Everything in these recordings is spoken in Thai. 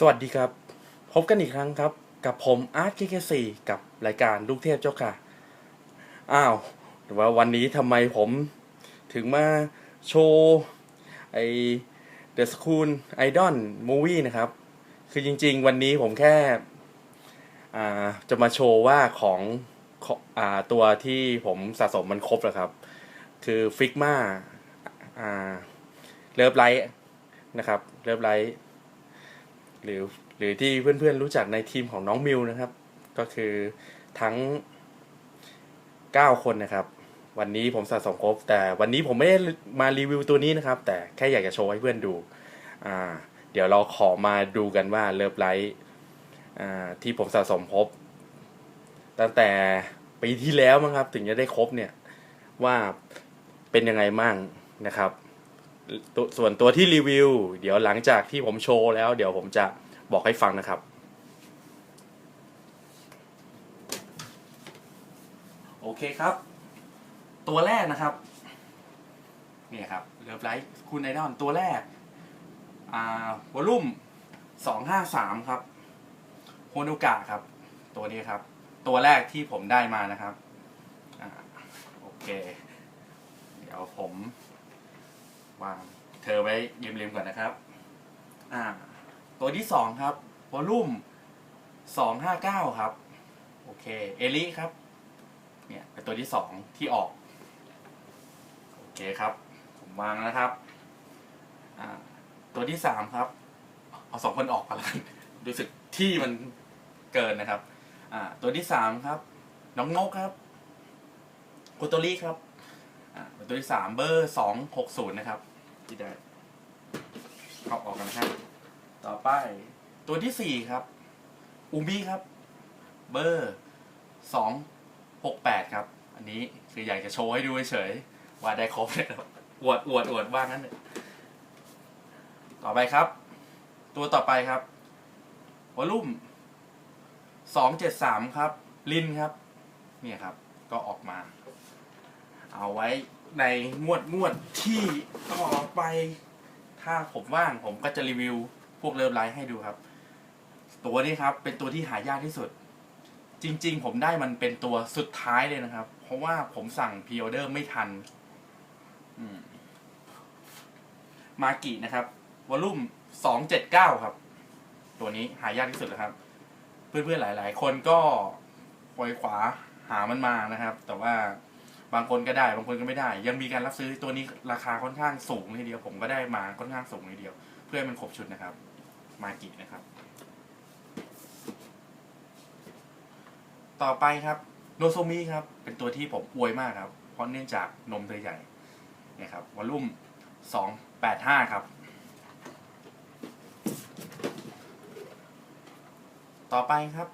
สวัสดีครับ พบกันอีกครั้งครับ กับผมอาร์ตเคเคซีกับรายการลูกเทพเจ้าค่ะ อ้าวแต่ว่าวันนี้ทำไมผมถึงมาโชว์ไอ The School Idol Movie นะครับ คือจริงๆ วันนี้ผมแค่อ่าจะมาโชว์ว่าของของอ่าตัวที่ผมสะสมมันครบแล้วครับ คือฟิกมาอ่าเลิฟไลท์นะครับเลิฟไลท์ หรือหรือที่เพื่อนๆรู้จักในทีมของน้องมิวนะครับ ก็คือทั้ง 9 คนนะครับ วันนี้ผมสะสมครบ แต่วันนี้ผมไม่ได้มารีวิวตัวนี้นะครับ แต่แค่อยากจะโชว์ให้เพื่อนดูอ่าเดี๋ยวเราขอมาดูกันว่าเลิฟไลท์ที่ผมสะสมครบ ตั้งแต่ปีที่แล้วมั้งครับ ถึงจะได้ครบเนี่ยว่าเป็นยังไงมั่งนะครับ ตัวส่วนตัวที่รีวิว เดี๋ยวหลังจากที่ผมโชว์แล้ว เดี๋ยวผมจะบอกให้ฟังนะครับ โอเคครับ ตัวแรกนะครับเนี่ยครับเลิฟไลท์คุณไอดอนตัวแรกอ่าวอลลุ่มสองห้าสามครับโฮนุกะครับ ตัวนี้ครับ ตัวแรกที่ผมได้มานะครับอ่าโอเค เดี๋ยวผม วางเธอไว้ริมๆก่อนนะครับ อ่า ตัวที่สองครับวอลลุ่มสองห้าเก้าครับ โอเค เอลิครับ เนี่ยเป็นตัวที่สองที่ออก โอเคครับ ผมวางนะครับ อ่า ตัวที่สามครับ เอาสองคนออกก่อนละกันรู้สึกที่มันเกินนะครับ อ่า ตัวที่สามครับ น้องนกครับโคโตริครับ ตัวที่สามเบอร์สองหกศูนย์นะครับที่ได้เอาออกกันนะครับต่อไป ตัวที่สี่ครับ อูมิครับ เบอร์สองหกแปดครับ อันนี้คืออยากจะโชว์ให้ดูเฉยๆว่าได้ครบเลยครับอวดอวดอวดว่างั้นเลยต่อไปครับ ตัวต่อไปครับวอลุ่มสองเจ็ดสามครับ ลินครับ เนี่ยครับ ก็ออกมา เอาไว้ในงวดงวดที่ต่อไป ถ้าผมว่างผมก็จะรีวิวพวกเลิฟไลท์ให้ดูครับ ตัวนี้ครับเป็นตัวที่หายากที่สุด จริง ๆ ผมได้มันเป็นตัวสุดท้ายเลยนะครับ เพราะว่าผมสั่งพ r ออเดอร์ไม่ทันมากินะครับวอลลุ่มสองเจ็ดเก้าครับ ตัวนี้หายากที่สุดแล้วครับ เพื่อนๆหลาย ๆ คนก็ควยขวาหามันมานะครับ แต่ว่า บางคนก็ได้ บางคนก็ไม่ได้ ยังมีการรับซื้อตัวนี้ราคาค่อนข้างสูงทีเดียว ผมก็ได้มาค่อนข้างสูงทีเดียว เพื่อให้มันครบชุดนะครับ มากินะครับ ต่อไปครับโนโซมิครับ เป็นตัวที่ผมอวยมากครับ เพราะเนื่องจากนมเธอใหญ่นะครับวอลลุ่มสองแปดห้าครับ ต่อไปครับ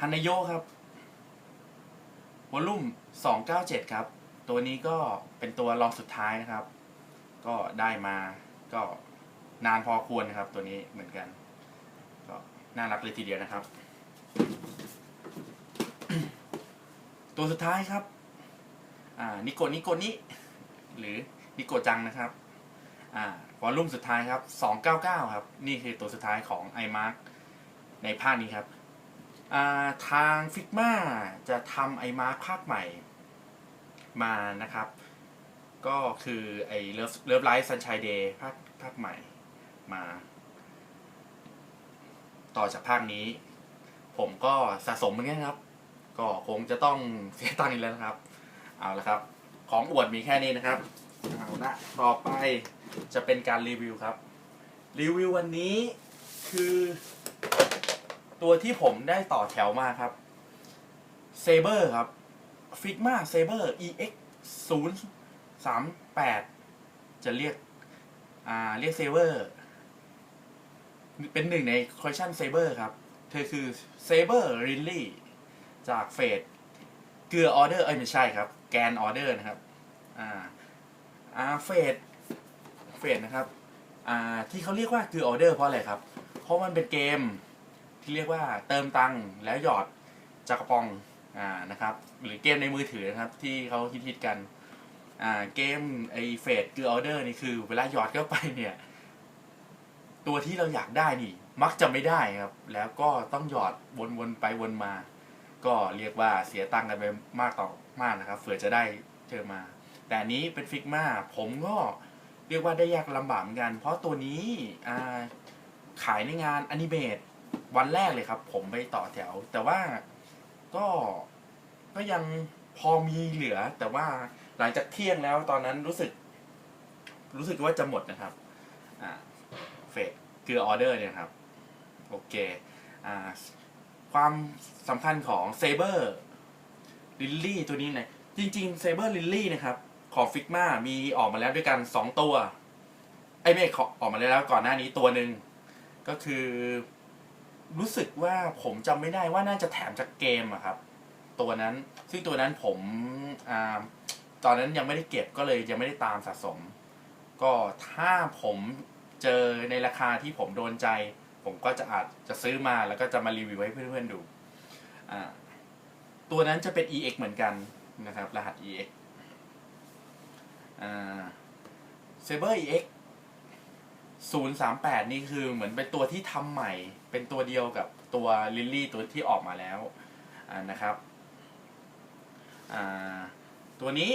ฮันนโยครับ อลลุ่ม 297 ครับ ตัวนี้ก็เป็นตัวรองสุดท้ายนะครับ ก็ได้มาก็นานพอควรนะครับ ตัวนี้เหมือนกัน ก็น่ารักเลยทีเดียวนะครับ ตัวสุดท้ายครับ อ่านิโกนิโกนิหรือนิโกจังนะครับ อ่าวอลลุ่มสุดท้ายครับ 299 ครับ นี่คือตัวสุดท้ายของ iMark ในภาคนี้ครับ ทางฟิกมาจะทำไอมาร์คภาคใหม่มานะครับ ก็คือไอเลิฟเลิฟไลท์ซันชัยเดย์ภาคภาคใหม่มา ต่อจากภาคนี้ ผมก็สะสมเหมือนกันครับ ก็คงจะต้องเสียตังค์อีกแล้วนะครับ เอาละครับ ของอวดมีแค่นี้นะครับเอาละต่อไปจะเป็นการรีวิวครับ รีวิววันนี้คือ ตัวที่ผมได้ต่อแถวมาครับ Saber ครับ Figma Saber EX 0 3 8 จะเรียก อ่า เรียก Saber เป็นหนึ่งใน collection Saber ครับ เธอคือ Saber Ridley จากเฟดเกลือออเดอร์ เอ้ย ไม่ใช่ครับ แกนออเดอร์นะครับ อ่า อ่าเฟดเฟดนะครับ อ่า ที่เขาเรียกว่าเกลือออเดอร์เพราะอะไรครับ เพราะมันเป็นเกม ที่เรียกว่าเติมตังค์แล้วหยอดจากกระปองอ่านะครับ หรือเกมในมือถือนะครับ ที่เขาฮิตๆกันอ่าเกมไอเฟดคือออเดอร์นี่คือ เวลาหยอดเข้าไปเนี่ย ตัวที่เราอยากได้นี่ มักจะไม่ได้ครับ แล้วก็ต้องหยอดวนๆไปวนมา ก็เรียกว่าเสียตังค์กันไปมากต่อมากนะครับเผื่อจะได้เจอมา แต่อันนี้เป็นฟิกมาผมก็เรียกว่าได้ยากลำบากเหมือนกัน เพราะตัวนี้ขายในงานอนิเมต วันแรกเลยครับ ผมไปต่อแถว แต่ว่าก็ก็ยังพอมีเหลือ แต่ว่าหลังจากเที่ยงแล้วตอนนั้นรู้สึก รู้สึกว่าจะหมดนะครับ อ่าเฟสคือออเดอร์เนี่ยครับ โอเค อ่า ความสำคัญของเซเบอร์ลิลลี่ตัวนี้เนี่ยจริงๆเซเบอร์ลิลลี่นะครับ ของฟิกมามีออกมาแล้วด้วยกัน 2 ตัว ไอ้ยไม่ขอออกมาแล้วก่อนหน้านี้ตัวหนึ่งก็คือ รู้สึกว่าผมจำไม่ได้ว่าน่าจะแถมจากเกมอะครับ ตัวนั้นซึ่งตัวนั้นผมอ่าตอนนั้นยังไม่ได้เก็บก็เลยยังไม่ได้ตามสะสม ก็ถ้าผมเจอในราคาที่ผมโดนใจ ผมก็จะอาจจะซื้อมาแล้วก็จะมารีวิวให้เพื่อนๆดูอ่าตัวนั้นจะเป็น EX เหมือนกันนะครับ รหัส EX อ่า Saber EX 038 นี่คือเหมือนเป็นตัวที่ทำใหม่ เป็นตัวเดียวกับตัวลิลลี่ตัวที่ออกมาแล้วนะครับตัวนี้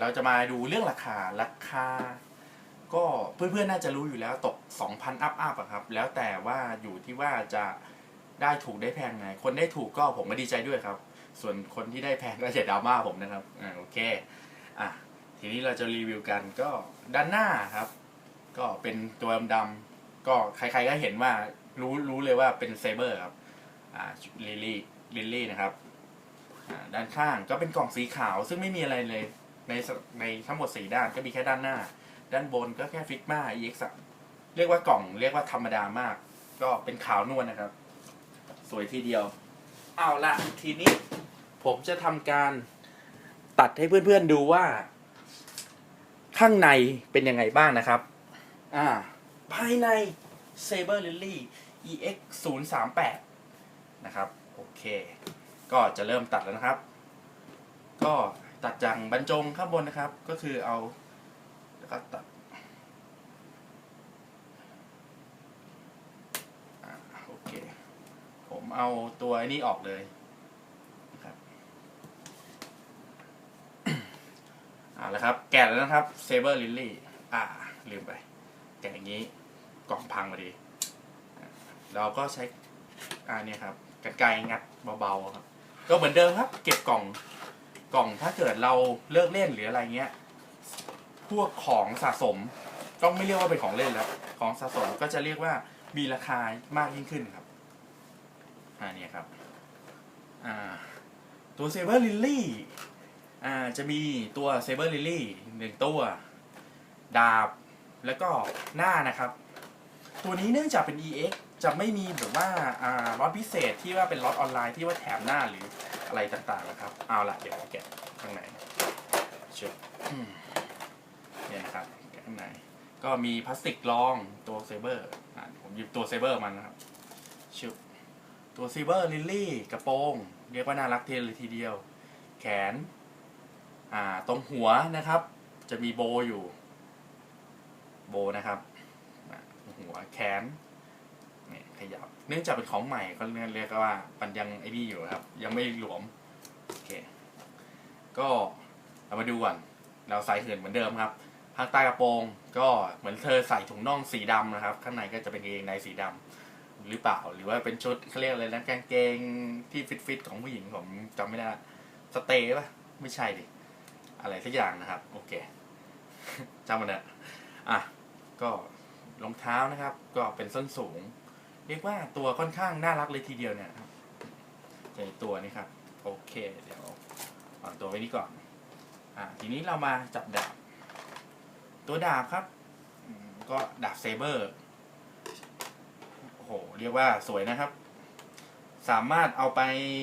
เราจะมาดูเรื่องราคาราคา ก็เพื่อนๆน่าจะรู้อยู่แล้วตก 2,000 อัพอัพอะครับ แล้วแต่ว่าอยู่ที่ว่าจะได้ถูกได้แพงไง คนได้ถูกก็ผมก็ดีใจด้วยครับ ส่วนคนที่ได้แพงก็จะดราม่าผมนะครับอ่าโอเคอะทีนี้เราจะรีวิวกันก็ด้านหน้าครับ ก็เป็นตัวดำ ก็ใครๆก็เห็นว่ารู้รู้เลยว่าเป็นเซเบอร์ครับอ่าลิลลี่ลิลลี่นะครับด้านข้างก็เป็นกล่องสีขาวซึ่งไม่มีอะไรเลย ในในทั้งหมดสี่ด้านก็มีแค่ด้านหน้า ด้านบนก็แค่ฟิกมา EX เรียกว่ากล่องเรียกว่าธรรมดามาก ก็เป็นขาวนวลนะครับ สวยทีเดียว เอาละทีนี้ผมจะทำการตัดให้เพื่อนๆดูว่า ข้างในเป็นยังไงบ้างนะครับ อ่า ภายใน Saber Lily EX 0 3 8นะครับ โอเค ก็จะเริ่มตัดแล้วนะครับ ก็ตัดจากบรรจงข้างบนนะครับ ก็คือเอา แล้วก็ตัดอโอเค ผมเอาตัวนี้ออกเลยนะครับอ่าแล้วครับ แกะแล้วนะครับ Saber Lily อ่า ลืมไป แกะอย่างนี้ กล่องพังพอดี เราก็ใช้อ่าเนี่ยครับกันไกงัดเบาๆครับ ก็เหมือนเดิมครับ เก็บกล่องกล่องถ้าเกิดเราเลิกเล่นหรืออะไรเงี้ย พวกของสะสมต้องไม่เรียกว่าเป็นของเล่นแล้ว ของสะสมก็จะเรียกว่ามีราคามากยิ่งขึ้นครับอ่าเนี่ยครับอ่าตัวเซเบอร์ลิลลี่อ่าจะมีตัวเซเบอร์ลิลลี่หนึ่งตัว ดาบ แล้วก็หน้านะครับ ตัวนี้เนื่องจากเป็น EX จะไม่มีแบบว่าอ่าล็อตพิเศษที่ว่าเป็นล็อตออนไลน์ที่ว่าแถมหน้าหรืออะไรต่างๆนะครับ เอาละเดี๋ยวแกะข้างในเชิญอืมเนี่ยนะครับแกะข้างในก็มีพลาสติกรองตัวเซเบอร์อ่าผมหยิบตัวเซเบอร์มันนะครับชุบตัวเซเบอร์ลิลลี่กระโปรงเรียกว่าน่ารักเทีเลยทีเดียว แขนอ่าตรงหัวนะครับ จะมีโบอยู่ โบนะครับ หัวแขนเนี่ยขยับ เนื่องจากเป็นของใหม่ก็เรียกว่ามันยังไอ้นี่อยู่ครับ ยังไม่หลวมโอเคก็เรามาดูก่อนเราใส่เหือนเหมือนเดิมครับภาคใต้กระโปรงก็เหมือนเธอใส่ถุงน่องสีดำนะครับ ข้างในก็จะเป็นเกงในสีดำหรือเปล่า หรือว่าเป็นชุดเขาเรียกอะไรนะกางเกงที่ฟิตฟิตๆของผู้หญิงผมจำไม่ได้สเตย์ปะไม่ใช่ดิอะไรสักอย่างนะครับ โอเคจำมันเถอะอะก็ รองเท้านะครับ ก็เป็นส้นสูง เรียกว่าตัวค่อนข้างน่ารักเลยทีเดียวเนี่ยครับในตัวนี้ครับ โอเค เดี๋ยววางตัวไว้นี่ก่อนอ่าทีนี้เรามาจับดาบ ตัวดาบครับ ก็ดาบเซเบอร์โอ้โหเรียกว่าสวยนะครับ สามารถเอาไป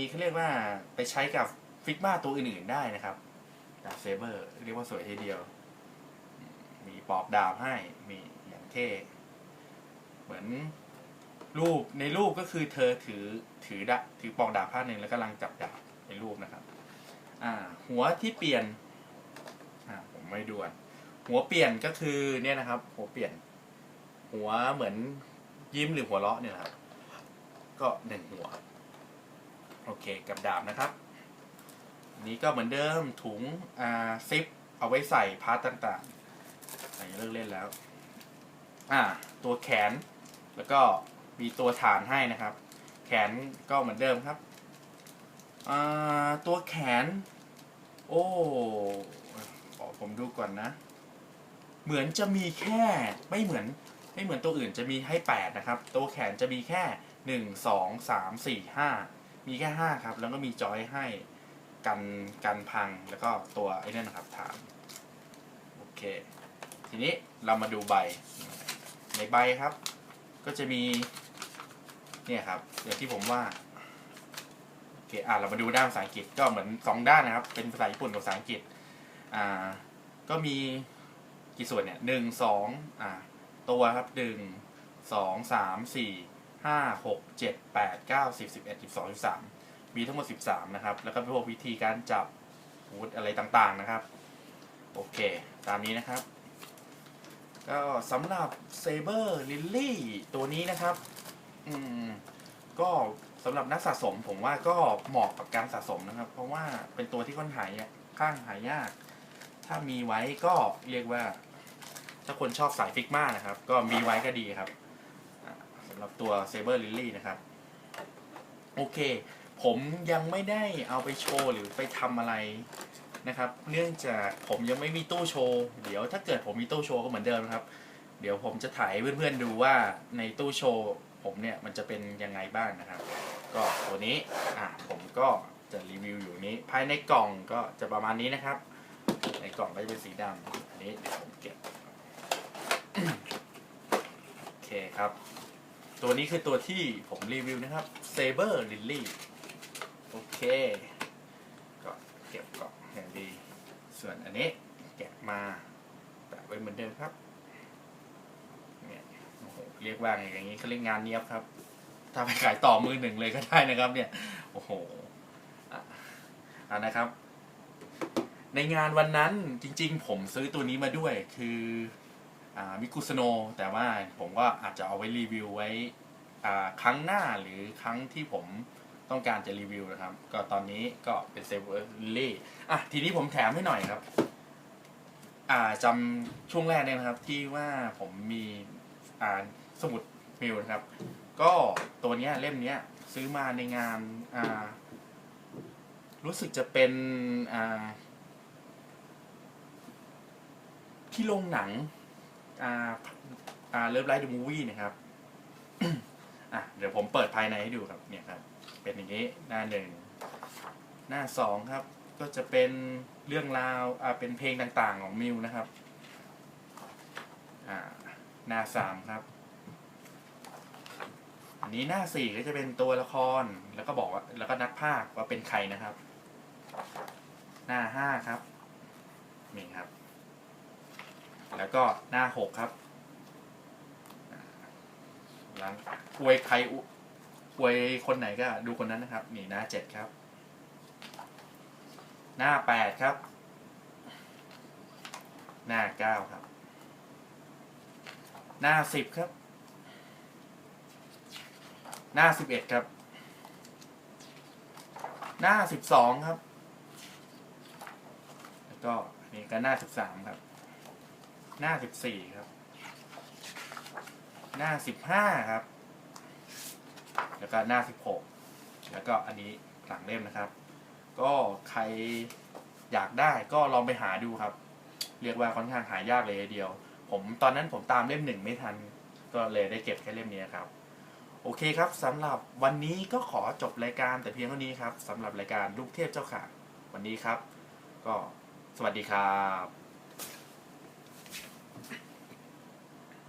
เขาเรียกว่าไปใช้กับฟิกมาตัวอื่นๆได้นะครับดาบเซเบอร์ เรียกว่าสวยทีเดียว มีปอกดาบให้มี เท่เหมือนรูปในรูปก็คือเธอถือถือดาถือปอกดาบผ้าหนึ่งแล้วกำลังจับดาบในรูปนะครับ อ่า หัวที่เปลี่ยน อ่าผมไม่ด่วน หัวเปลี่ยนก็คือเนี่ยนะครับ หัวเปลี่ยน หัวเหมือนยิ้มหรือหัวเราะเนี่ยนะครับ ก็หนึ่งหัว โอเคกับดาบนะครับ นี้ก็เหมือนเดิมถุงอ่าซิปเอาไว้ใส่พาร์ทต่างๆอันนี้เลิกเล่นแล้ว อ่าตัวแขน แล้วก็มีตัวฐานให้นะครับ แขนก็เหมือนเดิมครับอ่าตัวแขน โอ้ขอผมดูก่อนนะ เหมือนจะมีแค่ไม่เหมือนไม่เหมือนตัวอื่นจะมีให้แปดนะครับ ตัวแขนจะมีแค่หนึ่งสองสามสี่ห้ามีแค่ห้าครับ แล้วก็มีจอยให้กันกันพังแล้วก็ตัวไอ้นั่นนะครับฐาน โอเค ทีนี้เรามาดูใบ ในใบครับ ก็จะมีเนี่ยครับอย่างที่ผมว่าโอเคอะเรามาดูด้านภาษาอังกฤษก็เหมือนสองด้านนะครับ เป็นภาษาญี่ปุ่นกับภาษาอังกฤษอ่าก็มีกี่ส่วนเนี่ยหนึ่งสองอ่าตัวครับหนึ่งสองสามสี่ห้าหกเจ็ดแปดเก้าสิบสิบเอ็ดสิบสองสิบสามมีทั้งหมดสิบสามนะครับ แล้วก็พวกวิธีการจับวุธอะไรต่างๆนะครับ โอเค ตามนี้นะครับ ก็สำหรับ Saber Lily ตัวนี้นะครับ อืมก็สำหรับนักสะสมผมว่าก็เหมาะกับการสะสมนะครับ เพราะว่าเป็นตัวที่ค่อนหายข้างหายาก ถ้ามีไว้ก็เรียกว่า ถ้าคนชอบสายฟิกมานะครับ ก็มีไว้ก็ดีครับสำหรับตัว Saber Lily นะครับ โอเค ผมยังไม่ได้เอาไปโชว์หรือไปทำอะไร นะครับ เนื่องจากผมยังไม่มีตู้โชว์ เดี๋ยวถ้าเกิดผมมีตู้โชว์ก็เหมือนเดิมนะครับ เดี๋ยวผมจะถ่ายเพื่อนๆดูว่าในตู้โชว์ผมเนี่ยมันจะเป็นยังไงบ้างนะครับ ก็ตัวนี้อะผมก็จะรีวิวอยู่นี้ ภายในกล่องก็จะประมาณนี้นะครับ ในกล่องก็จะเป็นสีดำอันนี้เดี๋ยวผมเก็บโอเคครับ ตัวนี้คือตัวที่ผมรีวิวนะครับ Saber Lily โอเค ก็เก็บกล่อง อย่างดี ส่วนอันนี้แกะมาแปะไว้เหมือนเดิมครับเนี่ยโอ้โหเรียกว่าอย่างนี้เขาเรียกงานเนี้ยบครับ ถ้าไปขายต่อมือหนึ่งเลยก็ได้นะครับ เนี่ยโอ้โหอะนะครับ ในงานวันนั้นจริง ๆ ผมซื้อตัวนี้มาด้วยคืออมิคุสโน แต่ว่าผมก็อาจจะเอาไว้รีวิวไว้ครั้งหน้าหรือครั้งที่ผม ต้องการจะรีวิวนะครับ ก็ตอนนี้ก็เป็นเซเวอร์ลี่อะทีนี้ผมแถมให้หน่อยครับ อ่าจำช่วงแรกเนี่ยนะครับ ที่ว่าผมมีอ่าสมุดมิวนะครับ ก็ตัวเนี้ยเล่มเนี้ยซื้อมาในงานอ่ารู้สึกจะเป็นอ่าที่โรงหนังอ่าอ่าเลิฟไลท์เดูมูวี่นะครับ อะเดี๋ยวผมเปิดภายในให้ดูครับเนี่ยครับ เป็นอย่างนี้หน้าหนึ่งหน้าสองครับ ก็จะเป็นเรื่องราวอ่าเป็นเพลงต่างๆของมิวนะครับอ่าหน้าสามครับ อันนี้หน้าสี่ก็จะเป็นตัวละครแล้วก็บอกว่าแล้วก็นักพากว่าเป็นใครนะครับ หน้าห้าครับนี่ครับ แล้วก็หน้าหกครับอ่าหลังอวยใคร อวยคนไหนก็ดูคนนั้นนะครับ นี่หน้าเจ็ดครับ หน้าแปดครับ หน้าเก้าครับ หน้าสิบครับ หน้าสิบเอ็ดครับ หน้าสิบสองครับ แล้วก็นนี้ก็หน้าสิบสามครับ หน้าสิบสี่ครับ หน้าสิบห้าครับ ก็หน้าสิบหกแล้วก็อันนี้หลังเล่มนะครับ ก็ใครอยากได้ก็ลองไปหาดูครับ เรียกว่าค่อนข้างหายากเลยเดียว ผมตอนนั้นผมตามเล่มหนึ่งไม่ทัน ก็เลยได้เก็บแค่เล่มนี้ครับ โอเคครับสำหรับวันนี้ก็ขอจบรายการแต่เพียงเท่านี้ครับสำหรับรายการลูกเทพเจ้าค่ะวันนี้ครับ ก็สวัสดีครับ